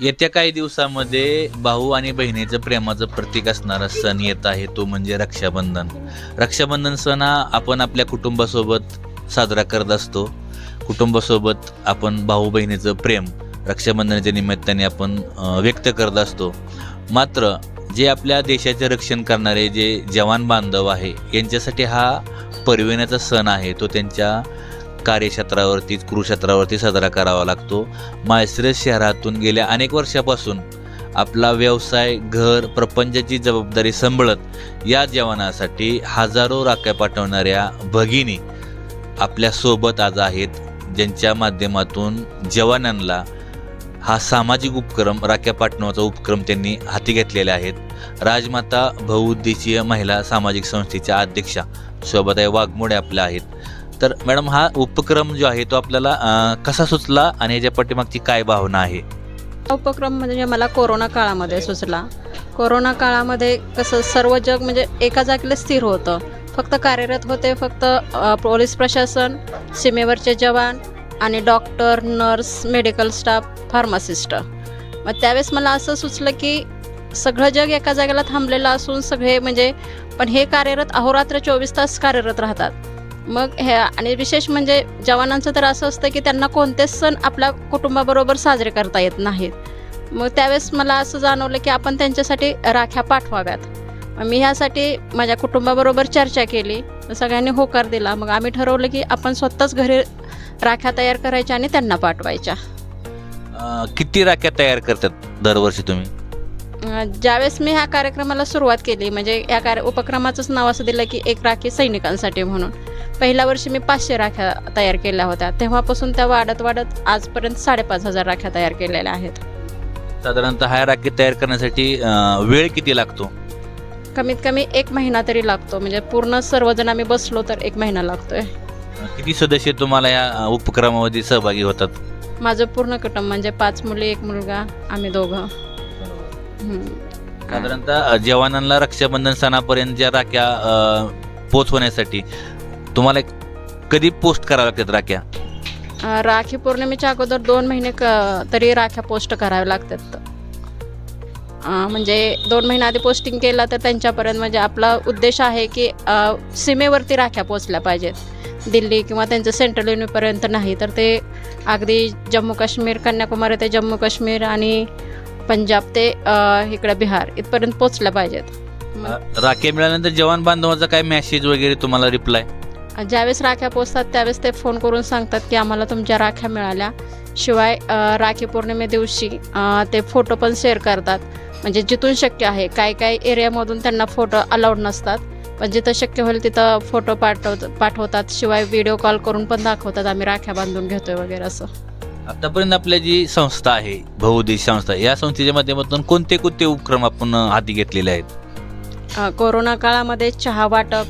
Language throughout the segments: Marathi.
येत्या काही दिवसामध्ये भाऊ आणि बहिणीचं प्रेमाचं प्रतीक असणारा सण येत आहे तो म्हणजे रक्षाबंधन. रक्षाबंधन सण हा आपण आपल्या कुटुंबासोबत साजरा करत असतो. कुटुंबासोबत आपण भाऊ बहिणीचं प्रेम रक्षाबंधनाच्या निमित्ताने आपण व्यक्त करत असतो. मात्र जे आपल्या देशाचे रक्षण करणारे जे जवान बांधव आहे यांच्यासाठी हा परविण्याचा सण आहे तो त्यांच्या कार्यक्षेत्रावरती कृषेत्रावरती साजरा करावा लागतो. माळशिरस शहरातून गेल्या अनेक वर्षापासून आपला व्यवसाय घर प्रपंचाची जबाबदारी सांभाळत या जवानासाठी हजारो राख्या पाठवणाऱ्या भगिनी आपल्यासोबत आज आहेत ज्यांच्या माध्यमातून जवानांना हा सामाजिक उपक्रम राख्या पाठवण्याचा उपक्रम त्यांनी हाती घेतलेले आहेत राजमाता बहुउद्देशीय महिला सामाजिक संस्थेच्या अध्यक्षा शोभाताई वाघमोडे आपल्या आहेत. तर मॅडम हा उपक्रम जो आहे तो आपल्याला कसा सुचला आणि याच्या पाठीमागची काय भावना आहे? हा उपक्रम म्हणजे मला कोरोना काळामध्ये सुचला. कोरोना काळामध्ये कसं सर्व जग म्हणजे एका जागेला स्थिर होतं. फक्त कार्यरत होते फक्त पोलीस प्रशासन सीमेवरचे जवान आणि doctor nurse medical staff pharmacist. मग त्यावेळेस मला असं सुचलं की सगळं जग एका जागेला थांबलेलं असून सगळे म्हणजे पण हे कार्यरत अहोरात्र चोवीस तास कार्यरत राहतात. मग हे आणि विशेष म्हणजे जवानांचं तर असं असतं की त्यांना कोणतेच सण आपल्या कुटुंबाबरोबर साजरे करता येत नाहीत. मग त्यावेळेस मला असं जाणवलं की आपण त्यांच्यासाठी राख्या पाठवाव्यात. मग मी ह्यासाठी माझ्या कुटुंबाबरोबर चर्चा केली. सगळ्यांनी होकार दिला. मग आम्ही ठरवलं की आपण स्वतःच घरी राख्या तयार करायच्या आणि त्यांना पाठवायच्या. किती राख्या तयार करतात दरवर्षी तुम्ही? ज्यावेळेस मी ह्या कार्यक्रमाला सुरुवात केली म्हणजे या कार्य उपक्रमाचंच नाव असं दिलं की एक राखी सैनिकांसाठी म्हणून. पहिल्या वर्षी मी पाचशे राख्या तयार केल्या होत्या. तेव्हापासून त्या वाढत वाढत आजपर्यंत साडेपाच हजार राख्या तयार केलेल्या आहेत. साधारणतः हा राखी तयार करण्यासाठी अं, वेळ किती लागतो? कमीत कमी एक महिना तरी लागतो. म्हणजे पूर्ण सर्वजण आम्ही बसलो तर एक महिना लागतोय. किती सदस्य तुम्हाला या अं, उपक्रमामध्ये सहभागी होतात? माझं पूर्ण कुटुंब म्हणजे पाच मुली एक मुलगा आम्ही दोघं. हम्म. साधारणतः अं, जवानांना रक्षाबंधन सणापर्यंत ज्या राख्या अं, पोचवण्यासाठी तुम्हाला कधी पोस्ट कराव्या लागतात राख्या? अं, राखी पौर्णिमेच्या अगोदर दोन महिने क तरी राख्या पोस्ट कराव्या लागतात. अं, म्हणजे दोन महिने आधी पोस्टिंग केलं तर त्यांच्यापर्यंत म्हणजे आपला उद्देश आहे की अं, सीमेवरती राख्या पोचल्या पाहिजेत. दिल्ली किंवा त्यांचं सेंट्रल युनिपर्यंत नाही तर ते अगदी जम्मू काश्मीर कन्याकुमारी ते जम्मू काश्मीर आणि पंजाब ते अं, इकडे बिहार इथपर्यंत पोचल्या पाहिजेत. मग राख्या मिळाल्यानंतर जवान बांधवाचा काय मेसेज वगैरे तुम्हाला रिप्लाय ज्यावेळेस राख्या पोचतात त्यावेळेस ते फोन करून सांगतात की आम्हाला तुमच्या राख्या मिळाल्या. शिवाय राखी पौर्णिमे दिवशी ते फोटो पण शेअर करतात. म्हणजे जिथून शक्य आहे काय काय एरियामधून त्यांना फोटो अलाउड नसतात. पण जिथं शक्य होईल तिथं फोटो पाठवत पाठवतात. शिवाय व्हिडिओ कॉल करून पण दाखवतात आम्ही राख्या बांधून घेतोय वगैरे असं. आतापर्यंत आपल्या जी संस्था आहे बहुउद्देश संस्था या संस्थेच्या माध्यमातून कोणते कोणते उपक्रम आपण हाती घेतलेले आहेत? कोरोना काळामध्ये चहा वाटप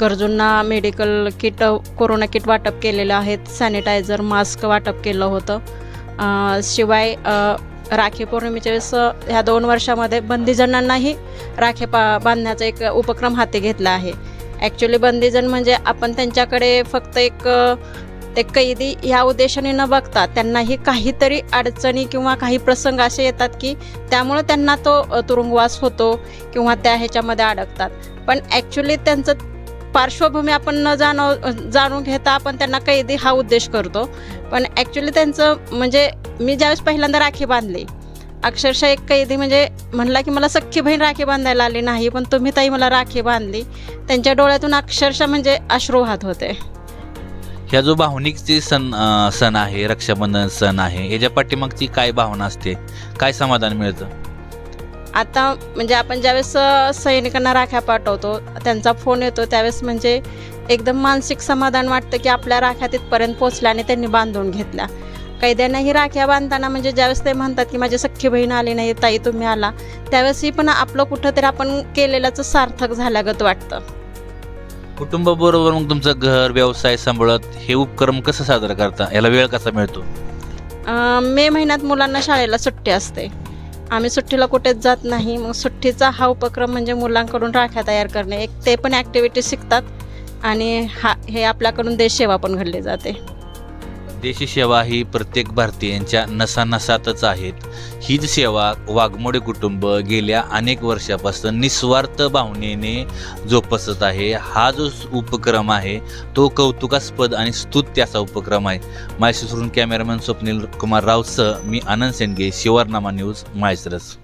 गरजूंना मेडिकल किट कोरोना किट वाटप केलेलं आहेत. सॅनिटायझर मास्क वाटप केलं होतं. शिवाय राखी पौर्णिमेच्या वेळेस ह्या दोन वर्षामध्ये बंदीजणांनाही राखे पा बांधण्याचा एक उपक्रम हाती घेतला आहे. ॲक्च्युली बंदीजन म्हणजे आपण त्यांच्याकडे फक्त एक ते कैदी ह्या उद्देशाने न बघता त्यांनाही काहीतरी अडचणी किंवा काही प्रसंग असे येतात की त्यामुळे त्यांना तो तुरुंगवास होतो किंवा त्या ह्याच्यामध्ये अडकतात. पण ॲक्च्युली त्यांचं पार्श्वभूमी आपण न जाणव जाणून घेता आपण त्यांना कैदी हा उद्देश करतो. पण ॲक्च्युली त्यांचं म्हणजे मी ज्यावेळेस पहिल्यांदा राखी बांधली अक्षरशः एक कैदी म्हणजे म्हणला की मला सख्खी बहीण राखी बांधायला आली नाही पण तुम्ही ताई मला राखी बांधली. त्यांच्या डोळ्यातून अक्षरशः म्हणजे अश्रू वाहत होते. ह्या जो भावनिकची सण सण आहे रक्षाबंधन सण आहे याच्या पाठीमागची काय भावना असते? काय समाधान मिळतं? आता म्हणजे आपण ज्यावेळेस सैनिकांना राख्या पाठवतो त्यांचा फोन येतो त्यावेळेस म्हणजे एकदम मानसिक समाधान वाटतं की आपल्या राख्या तिथपर्यंत पोचल्या आणि त्यांनी बांधून घेतल्या. कैद्यांनाही राख्या बांधताना म्हणजे ज्यावेळेस ते म्हणतात की माझी सख्खी बहीण आली नाही ताई तुम्ही आला त्यावेळेसही पण आपलं कुठंतरी आपण केलेल्याचं सार्थक झाल्यागत वाटतं. कुटुंबाबरोबर मग तुमचं घर व्यवसाय सांभाळत हे उपक्रम कसं साजरा करता? याला वेळ कसा मिळतो? मे महिन्यात मुलांना शाळेला सुट्टी असते. आम्ही सुट्टीला कुठेच जात नाही. मग सुट्टीचा हा उपक्रम म्हणजे मुलांकडून राख्या तयार करणे. एक ते पण ॲक्टिव्हिटी शिकतात आणि हा हे आपल्याकडून देशसेवा पण घडली जाते. देशसेवा ही प्रत्येक भारतीयांच्या नसानसातच आहेत. हीच सेवा वाघमोडे कुटुंब गेल्या अनेक वर्षापासून निस्वार्थ भावनेने जोपासत आहे. हा जो उपक्रम आहे तो कौतुकास्पद आणि स्तुत त्याचा उपक्रम आहे. माझ्याशी कॅमेरामॅन स्वप्नील कुमार रावसह मी आनंद सेंडगे शिवारनामा न्यूज मायसरस